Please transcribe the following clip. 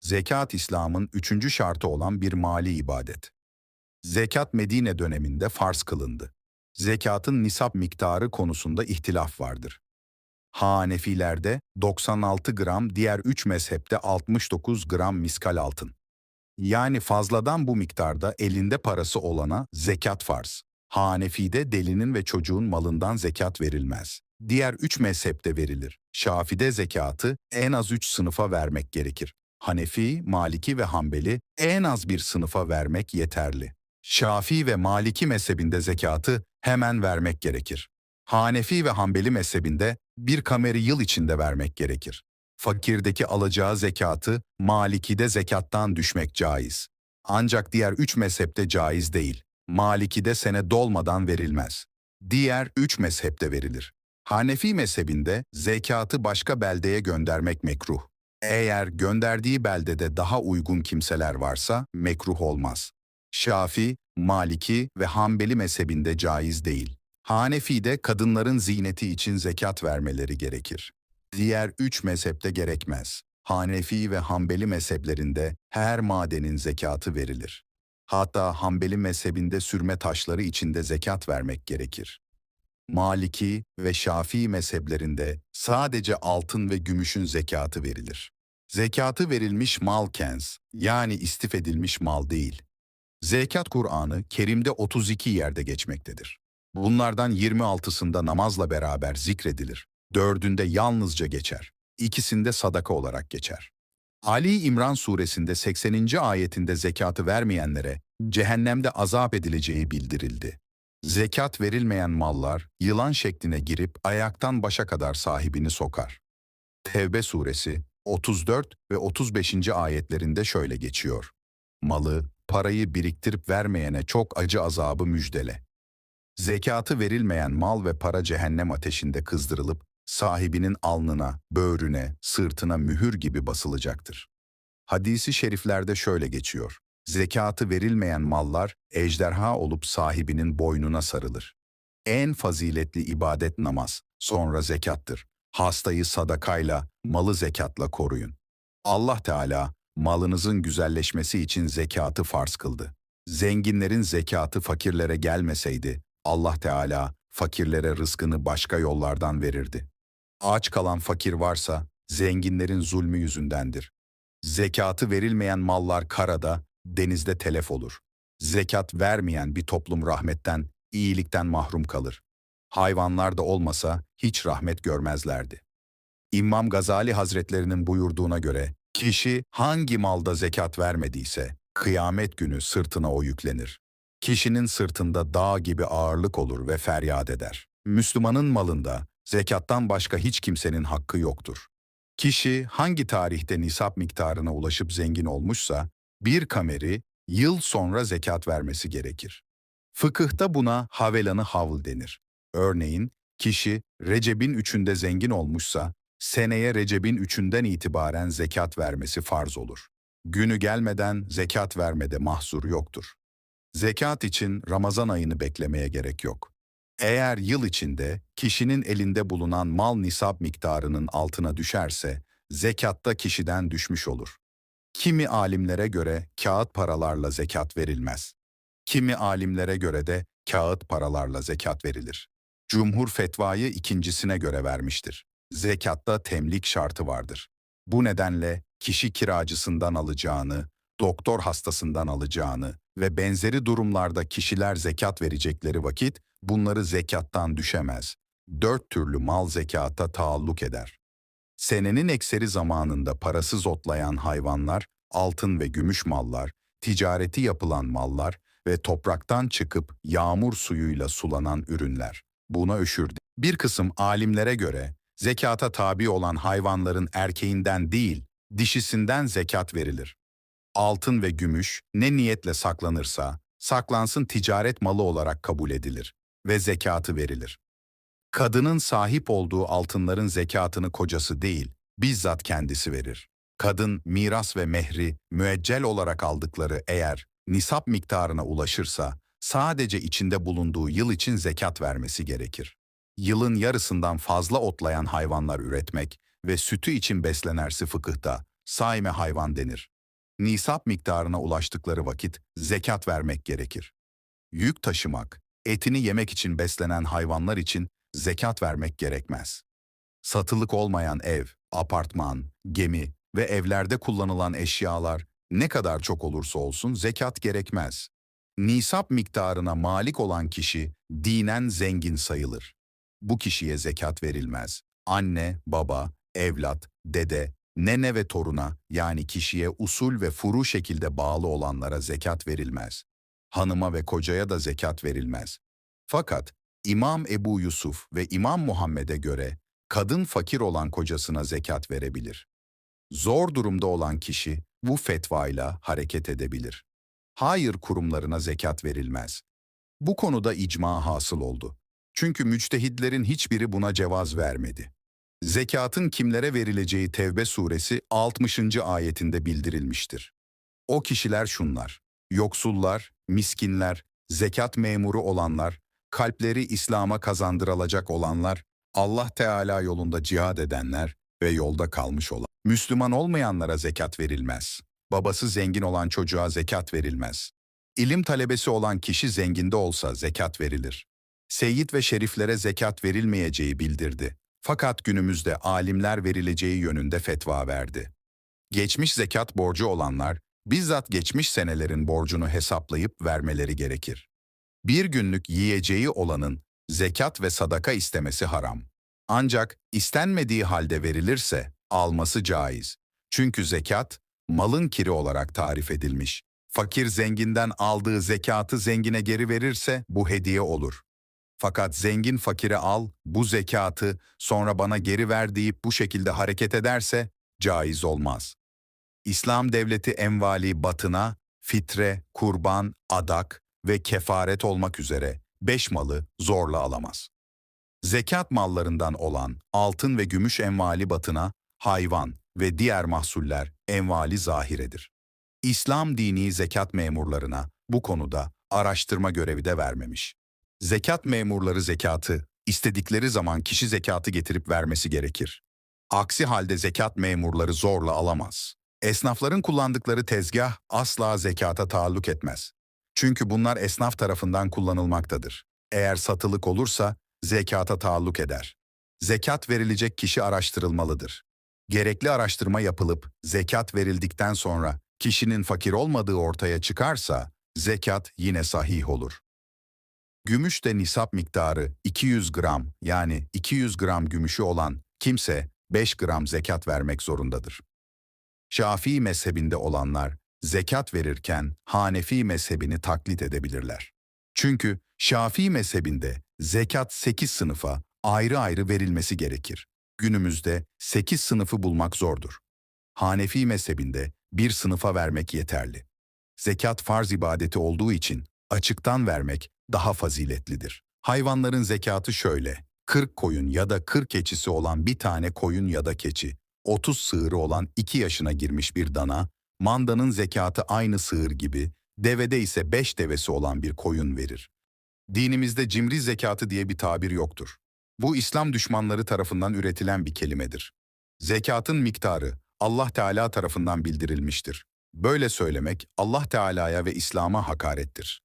zekat İslam'ın üçüncü şartı olan bir mali ibadet. Zekat Medine döneminde farz kılındı. Zekatın nisap miktarı konusunda ihtilaf vardır. Hanefilerde 96 gram, diğer 3 mezhepte 69 gram miskal altın. Yani fazladan bu miktarda elinde parası olana zekat farz. Hanefi'de delinin ve çocuğun malından zekat verilmez. Diğer üç mezhepte verilir. Şafi'de zekatı en az üç sınıfa vermek gerekir. Hanefi, Maliki ve Hanbeli en az bir sınıfa vermek yeterli. Şafii ve Maliki mezhebinde zekatı hemen vermek gerekir. Hanefi ve Hanbeli mezhebinde bir kameri yıl içinde vermek gerekir. Fakirdeki alacağı zekatı Maliki'de zekattan düşmek caiz. Ancak diğer üç mezhepte caiz değil. Maliki'de sene dolmadan verilmez. Diğer üç mezhepte verilir. Hanefi mezhebinde zekatı başka beldeye göndermek mekruh. Eğer gönderdiği beldede daha uygun kimseler varsa mekruh olmaz. Şafi, Maliki ve Hanbeli mezhebinde caiz değil. Hanefi'de kadınların ziyneti için zekat vermeleri gerekir. Diğer üç mezhepte gerekmez. Hanefi ve Hanbeli mezheplerinde her madenin zekatı verilir. Hatta Hanbeli mezhebinde sürme taşları içinde zekat vermek gerekir. Maliki ve Şafii mezheplerinde sadece altın ve gümüşün zekatı verilir. Zekatı verilmiş mal kens, yani istif edilmiş mal değil. Zekat Kur'an'ı Kerim'de 32 yerde geçmektedir. Bunlardan 26'sında namazla beraber zikredilir. Dördünde yalnızca geçer. İkisinde sadaka olarak geçer. Ali İmran suresinde 80. ayetinde zekatı vermeyenlere cehennemde azap edileceği bildirildi. Zekat verilmeyen mallar yılan şekline girip ayaktan başa kadar sahibini sokar. Tevbe suresi 34 ve 35. ayetlerinde şöyle geçiyor. Malı, parayı biriktirip vermeyene çok acı azabı müjdele. Zekatı verilmeyen mal ve para cehennem ateşinde kızdırılıp sahibinin alnına, böğrüne, sırtına mühür gibi basılacaktır. Hadisi şeriflerde şöyle geçiyor. Zekatı verilmeyen mallar ejderha olup sahibinin boynuna sarılır. En faziletli ibadet namaz, sonra zekattır. Hastayı sadakayla, malı zekatla koruyun. Allah Teala malınızın güzelleşmesi için zekatı farz kıldı. Zenginlerin zekatı fakirlere gelmeseydi, Allah Teala fakirlere rızkını başka yollardan verirdi. Aç kalan fakir varsa zenginlerin zulmü yüzündendir. Zekatı verilmeyen mallar karada, denizde telef olur. Zekat vermeyen bir toplum rahmetten, iyilikten mahrum kalır. Hayvanlar da olmasa hiç rahmet görmezlerdi. İmam Gazali Hazretlerinin buyurduğuna göre, kişi hangi malda zekat vermediyse, kıyamet günü sırtına o yüklenir. Kişinin sırtında dağ gibi ağırlık olur ve feryat eder. Müslümanın malında zekattan başka hiç kimsenin hakkı yoktur. Kişi hangi tarihte nisap miktarına ulaşıp zengin olmuşsa, bir kameri yıl sonra zekat vermesi gerekir. Fıkıhta buna havelanı havl denir. Örneğin, kişi Recep'in üçünde zengin olmuşsa, seneye Recep'in üçünden itibaren zekat vermesi farz olur. Günü gelmeden zekat vermede mahzur yoktur. Zekat için Ramazan ayını beklemeye gerek yok. Eğer yıl içinde kişinin elinde bulunan mal nisap miktarının altına düşerse, zekatta kişiden düşmüş olur. Kimi alimlere göre kağıt paralarla zekat verilmez. Kimi alimlere göre de kağıt paralarla zekat verilir. Cumhur fetvayı ikincisine göre vermiştir. Zekatta temlik şartı vardır. Bu nedenle kişi kiracısından alacağını, doktor hastasından alacağını ve benzeri durumlarda kişiler zekat verecekleri vakit bunları zekattan düşemez. Dört türlü mal zekata taalluk eder. Senenin ekseri zamanında parasız otlayan hayvanlar, altın ve gümüş mallar, ticareti yapılan mallar ve topraktan çıkıp yağmur suyuyla sulanan ürünler. Buna öşürdü. Bir kısım alimlere göre zekata tabi olan hayvanların erkeğinden değil, dişisinden zekat verilir. Altın ve gümüş ne niyetle saklanırsa, saklansın ticaret malı olarak kabul edilir ve zekatı verilir. Kadının sahip olduğu altınların zekatını kocası değil, bizzat kendisi verir. Kadın miras ve mehri müeccel olarak aldıkları eğer nisap miktarına ulaşırsa sadece içinde bulunduğu yıl için zekat vermesi gerekir. Yılın yarısından fazla otlayan hayvanlar üretmek ve sütü için beslenersi fıkıhta saime hayvan denir. Nisap miktarına ulaştıkları vakit zekat vermek gerekir. Yük taşımak, etini yemek için beslenen hayvanlar için zekat vermek gerekmez. Satılık olmayan ev, apartman, gemi ve evlerde kullanılan eşyalar ne kadar çok olursa olsun zekat gerekmez. Nisap miktarına malik olan kişi dinen zengin sayılır. Bu kişiye zekat verilmez. Anne, baba, evlat, dede, nene ve toruna yani kişiye usul ve furu şekilde bağlı olanlara zekat verilmez. Hanıma ve kocaya da zekat verilmez. Fakat İmam Ebu Yusuf ve İmam Muhammed'e göre kadın fakir olan kocasına zekat verebilir. Zor durumda olan kişi bu fetvayla hareket edebilir. Hayır kurumlarına zekat verilmez. Bu konuda icma hasıl oldu. Çünkü müçtehidlerin hiçbiri buna cevaz vermedi. Zekatın kimlere verileceği Tevbe suresi 60. ayetinde bildirilmiştir. O kişiler şunlar, yoksullar, miskinler, zekat memuru olanlar, kalpleri İslam'a kazandırılacak olanlar, Allah Teala yolunda cihad edenler ve yolda kalmış olan. Müslüman olmayanlara zekat verilmez. Babası zengin olan çocuğa zekat verilmez. İlim talebesi olan kişi zenginde olsa zekat verilir. Seyyid ve şeriflere zekat verilmeyeceği bildirdi. Fakat günümüzde alimler verileceği yönünde fetva verdi. Geçmiş zekat borcu olanlar, bizzat geçmiş senelerin borcunu hesaplayıp vermeleri gerekir. Bir günlük yiyeceği olanın zekat ve sadaka istemesi haram. Ancak istenmediği halde verilirse alması caiz. Çünkü zekat, malın kiri olarak tarif edilmiş. Fakir zenginden aldığı zekatı zengine geri verirse bu hediye olur. Fakat zengin fakire al, bu zekatı sonra bana geri ver deyip bu şekilde hareket ederse caiz olmaz. İslam devleti envali batına, fitre, kurban, adak ve kefaret olmak üzere beş malı zorla alamaz. Zekat mallarından olan altın ve gümüş envali batına, hayvan ve diğer mahsuller envali zahiredir. İslam dini zekat memurlarına bu konuda araştırma görevi de vermemiş. Zekat memurları zekatı, istedikleri zaman kişi zekatı getirip vermesi gerekir. Aksi halde zekat memurları zorla alamaz. Esnafların kullandıkları tezgah asla zekata taalluk etmez. Çünkü bunlar esnaf tarafından kullanılmaktadır. Eğer satılık olursa zekata taalluk eder. Zekat verilecek kişi araştırılmalıdır. Gerekli araştırma yapılıp zekat verildikten sonra kişinin fakir olmadığı ortaya çıkarsa zekat yine sahih olur. Gümüşte nisap miktarı 200 gram yani 200 gram gümüşü olan kimse 5 gram zekat vermek zorundadır. Şafii mezhebinde olanlar zekat verirken Hanefi mezhebini taklit edebilirler. Çünkü Şafii mezhebinde zekat 8 sınıfa ayrı ayrı verilmesi gerekir. Günümüzde 8 sınıfı bulmak zordur. Hanefi mezhebinde bir sınıfa vermek yeterli. Zekat farz ibadeti olduğu için açıktan vermek daha faziletlidir. Hayvanların zekatı şöyle. 40 koyun ya da 40 keçisi olan bir tane koyun ya da keçi, 30 sığırı olan 2 yaşına girmiş bir dana, mandanın zekatı aynı sığır gibi, devede ise 5 devesi olan bir koyun verir. Dinimizde cimri zekatı diye bir tabir yoktur. Bu İslam düşmanları tarafından üretilen bir kelimedir. Zekatın miktarı Allah Teala tarafından bildirilmiştir. Böyle söylemek Allah Teala'ya ve İslam'a hakarettir.